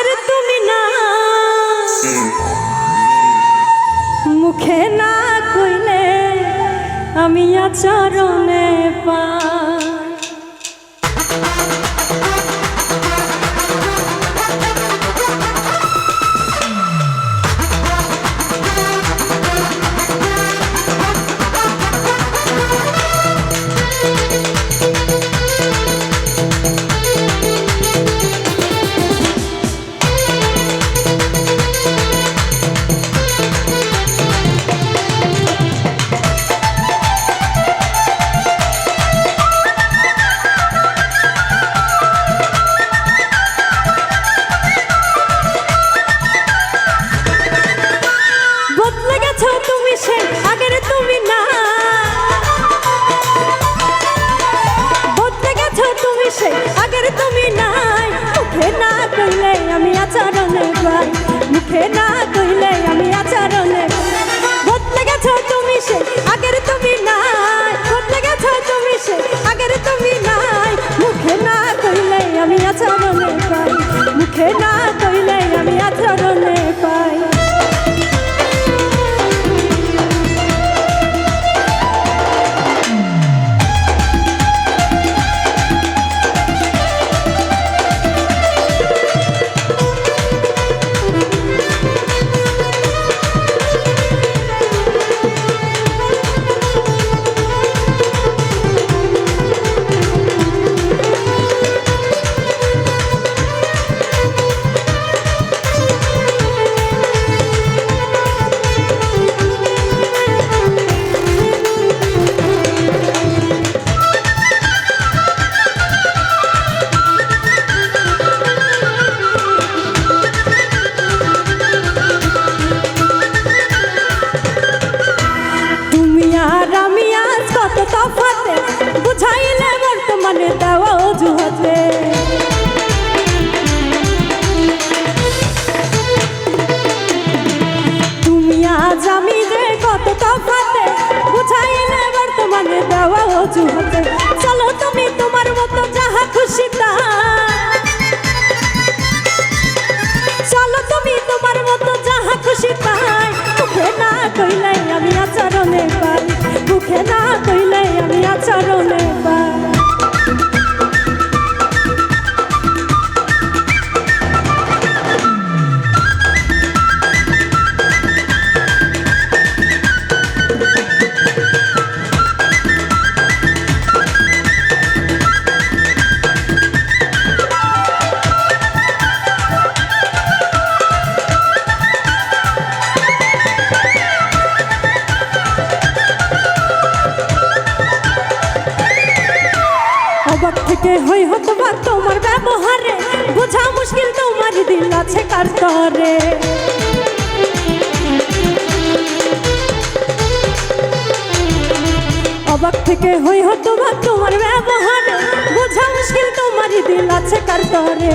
আগের তুমি না। মুখে না কইলে আমি আচরণে পাই কইলে আমি আচরণে যে কত তফাতে বুঝাইলে বর্তমানে দেওয়া অজুহাতে। চলো তুমি তোমার মতো যাহা খুশি তা। চলো তুমি তোমার মতো যাহা খুশি তাই মুখে না কইলে আমি আচরণে পাই মুখে না আমি আচরণে পাই থেকে হই হতো বা তোমার ব্যবহারে। বোঝা মুশকিল তোমার দিল আছে কার তরে। অবাক থেকে হই হতো বা তোমার ব্যবহারে। বোঝা মুশকিল তোমার দিল আছে কার তরে।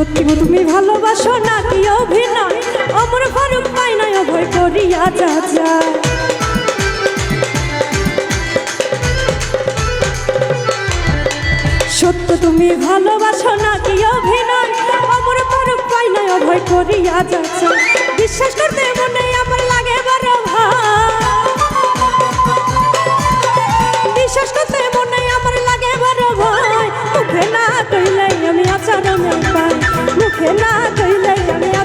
সত্যি গো, তুমি ভালোবাসো নাকি অভিনয়? অমর ফারুক পাই নাই, অভয় করিয়া যা যা। সত্য তুমি ভালোবাসো নাকি অভিনয়? অমর ফারুক অভয় করিয়া যা যা। বিশ্বাস করতে মনে minha